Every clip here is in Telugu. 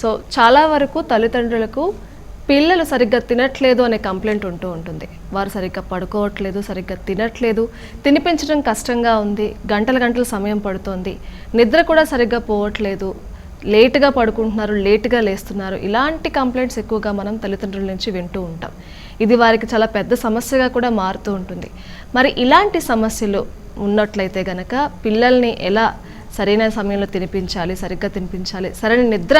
సో చాలా వరకు తల్లిదండ్రులకు పిల్లలు సరిగ్గా తినట్లేదు అనే కంప్లైంట్ ఉంటూ ఉంటుంది. వారు సరిగ్గా పడుకోవట్లేదు సరిగ్గా తినట్లేదు తినిపించడం కష్టంగా ఉంది గంటల గంటల సమయం పడుతోంది నిద్ర కూడా సరిగ్గా పోవట్లేదు లేటుగా పడుకుంటున్నారు లేటుగా లేస్తున్నారు ఇలాంటి కంప్లైంట్స్ ఎక్కువగా మనం తల్లిదండ్రుల నుంచి వింటూ ఉంటాం. ఇది వారికి చాలా పెద్ద సమస్యగా కూడా మారుతూ ఉంటుంది. మరి ఇలాంటి సమస్యలు ఉన్నట్లయితే గనక పిల్లల్ని ఎలా సరైన సమయంలో తినిపించాలి సరిగ్గా తినిపించాలి సరైన నిద్ర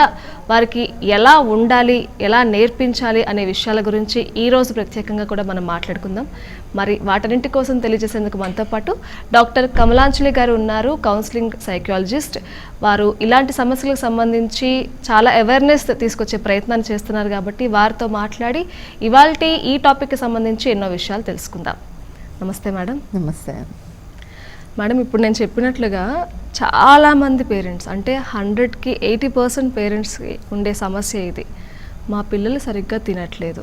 వారికి ఎలా ఉండాలి ఎలా నేర్పించాలి అనే విషయాల గురించి ఈ రోజు ప్రత్యేకంగా కూడా మనం మాట్లాడుకుందాం. మరి వాటన్నింటి కోసం తెలియజేసేందుకు మనతో పాటు డాక్టర్ కమలాంజలి గారు ఉన్నారు కౌన్సిలింగ్ సైకాలజిస్ట్. వారు ఇలాంటి సమస్యలకు సంబంధించి చాలా అవేర్నెస్ తీసుకొచ్చే ప్రయత్నాన్ని చేస్తున్నారు కాబట్టి వారితో మాట్లాడి ఇవాళ ఈ టాపిక్కి సంబంధించి ఎన్నో విషయాలు తెలుసుకుందాం. నమస్తే మేడం. నమస్తే. మేడం ఇప్పుడు నేను చెప్పినట్లుగా చాలామంది పేరెంట్స్ అంటే హండ్రెడ్కి ఎయిటీ పర్సెంట్ పేరెంట్స్కి ఉండే సమస్య ఇది. మా పిల్లలు సరిగ్గా తినట్లేదు.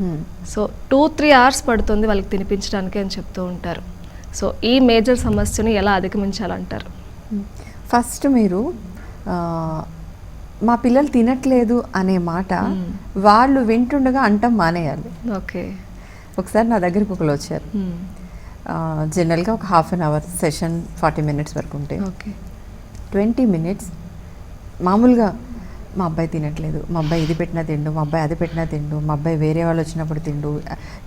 హ్మ్. సో టూ త్రీ అవర్స్ పడుతుంది వాళ్ళకి తినిపించడానికి అని చెప్తూ ఉంటారు. సో ఈ మేజర్ సమస్యను ఎలా అధిగమించాలంటారు? ఫస్ట్ మీరు మా పిల్లలు తినట్లేదు అనే మాట వాళ్ళు వింటుండగా అంటం మానేయాలి. ఓకే. ఒకసారి నా దగ్గరికి ఒకరు వచ్చారు. జనరల్గా ఒక half an hour session forty minutes వరకు ఉంటే. ఓకే ట్వంటీ మినిట్స్ మామూలుగా మా అబ్బాయి తినట్లేదు. మా అబ్బాయి ఇది పెట్టినా తిండు మా అబ్బాయి అది పెట్టినా తిండు మా అబ్బాయి వేరే వాళ్ళు వచ్చినప్పుడు తిండు.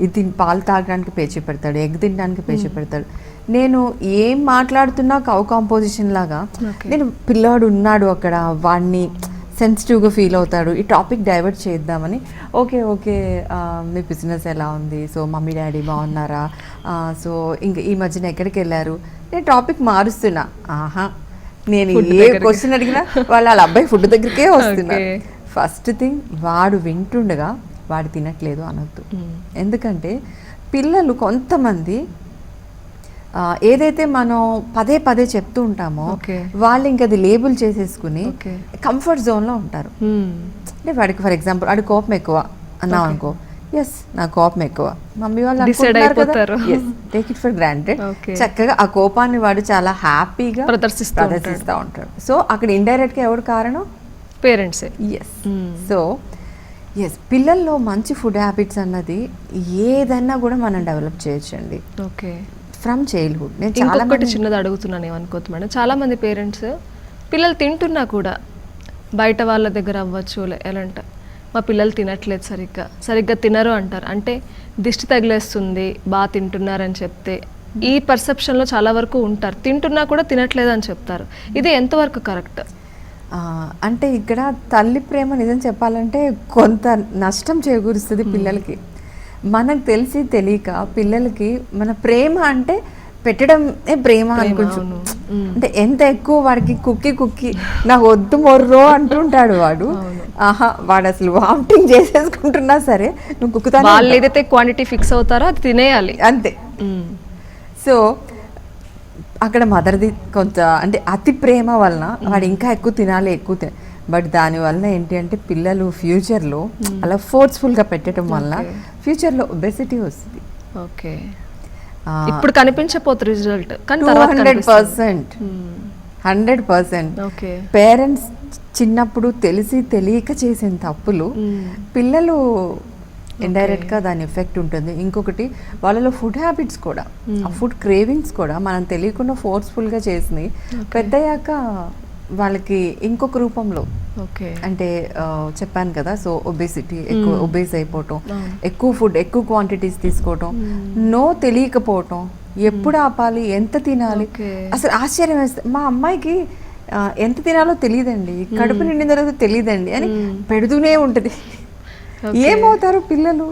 ఇది పాలు తాగడానికి పేచి పెడతాడు ఎగ్ తినడానికి పేచి పెడతాడు. నేను ఏం మాట్లాడుతున్నా కౌ కాంపోజిషన్ లాగా. నేను పిల్లాడు ఉన్నాడు అక్కడ వాడిని సెన్సిటివ్గా ఫీల్ అవుతాడు. ఈ టాపిక్ డైవర్ట్ చేద్దామని. ఓకే ఓకే మీ బిజినెస్ ఎలా ఉంది? సో మమ్మీ డాడీ బాగున్నారా? సో ఇంక ఈ మధ్యన ఎక్కడికి వెళ్ళారు? నేను టాపిక్ మారుస్తున్నా. ఆహా నేను ఏ. క్వశ్చన్ అడిగినా వాళ్ళ వాళ్ళ అబ్బాయి ఫుడ్ దగ్గరికే వస్తున్నా. ఫస్ట్ థింగ్ వాడు వింటుండగా వాడు తినట్లేదు అనొద్దు. ఎందుకంటే పిల్లలు కొంతమంది ఏదైతే మనం పదే పదే చెప్తూ ఉంటామో. వాళ్ళు ఇంక అది లేబుల్ చేసేసుకుని. కంఫర్ట్ జోన్లో ఉంటారు. అంటే వాడికి ఫర్ ఎగ్జాంపుల్ వాడి కోపం ఎక్కువ అన్నాం అనుకో ఎస్ నా కోపం ఎక్కువ. మమ్మీ వాళ్ళు. Take it for granted. చక్కగా ఆ కోపాన్ని వాడు చాలా హ్యాపీగా ప్రదర్శిస్తూ ఉంటాడు. సో అక్కడ ఇండైరెక్ట్గా ఎవడు కారణం? పేరెంట్సే. ఎస్ సో ఎస్ పిల్లల్లో మంచి ఫుడ్ హ్యాబిట్స్ అన్నది ఏదన్నా కూడా మనం డెవలప్ చేయొచ్చండి. ఓకే. ఫ్రమ్ చైల్డ్హుడ్ నేను చాలా మంది చిన్నది అడుగుతున్నాను ఏమనుకోవద్దు మేడం. చాలా మంది పేరెంట్స్ పిల్లలు తింటున్నా కూడా బయట వాళ్ళ దగ్గర అవ్వచ్చు లే- ఎలా అంటే మా పిల్లలు తినట్లేదు సరిగ్గా. సరిగ్గా తినరు అంటారు. అంటే దిష్టి తగిలేస్తుంది బాగా తింటున్నారని చెప్తే ఈ పర్సెప్షన్లో చాలా వరకు ఉంటారు. తింటున్నా కూడా తినట్లేదు అని చెప్తారు. ఇది ఎంతవరకు కరెక్ట్? అంటే ఇక్కడ తల్లి ప్రేమ నిజం చెప్పాలంటే కొంత నష్టం చేకూరుస్తుంది పిల్లలకి. మనకు తెలిసి తెలియక పిల్లలకి మన ప్రేమ అంటే పెట్టడమే ప్రేమ అనుకోవచ్చు. అంటే ఎంత ఎక్కువ వాడికి కుక్కి కుక్కి నాకు వద్దు మొర్రో అంటుంటాడు వాడు. ఆహా వాడు అసలు వామిటింగ్ చేసేసుకుంటున్నా సరే నువ్వు కుక్కుతానే వాళ్ళు. ఏదైతే క్వాంటిటీ ఫిక్స్ అవుతారో అది తినేయాలి. అంతే. సో అక్కడ మదర్ది కొంత అంటే అతి ప్రేమ వలన వాడు ఇంకా ఎక్కువ తినాలి ఎక్కువ తిన బట్ దాని వలన ఏంటి అంటే పిల్లలు ఫ్యూచర్లో అలా ఫోర్స్ఫుల్గా పెట్టడం వలన ఫ్యూచర్లో ఒబెసిటీ వస్తుంది. ఓకే ఇప్పుడు కనిపించపోతుంది రిజల్ట్ కానీ hundred. Percent. Hundred percent okay parents చిన్నప్పుడు తెలిసి తెలియక చేసిన తప్పులు మ్మ్. పిల్లలు ఇండైరెక్ట్గా దాని ఎఫెక్ట్ ఉంటుంది. ఇంకొకటి వాళ్ళలో ఫుడ్ హ్యాబిట్స్ కూడా. ఆ ఫుడ్ క్రేవింగ్స్ కూడా మనం తెలియకుండా ఫోర్స్ఫుల్గా చేసినాయి పెద్దయ్యాక వాళ్ళకి ఇంకొక రూపంలో. ఓకే. అంటే చెప్పాను కదా సో ఒబేసిటీ ఎక్కువ ఒబేస్ అయిపోవటం అవును. ఎక్కువ ఫుడ్ ఎక్కువ క్వాంటిటీస్ తీసుకోవటం నో తెలియకపోవటం ఎప్పుడు ఆపాలి ఎంత తినాలి. అసలు ఆశ్చర్యం వేస్తుంది మా అమ్మాయికి ఎంత తినాలో తెలియదండి. కడుపు నిండిన తర్వాత తెలియదండి. అని పెడుతూనే ఉంటుంది. ఏమవుతారు పిల్లలు?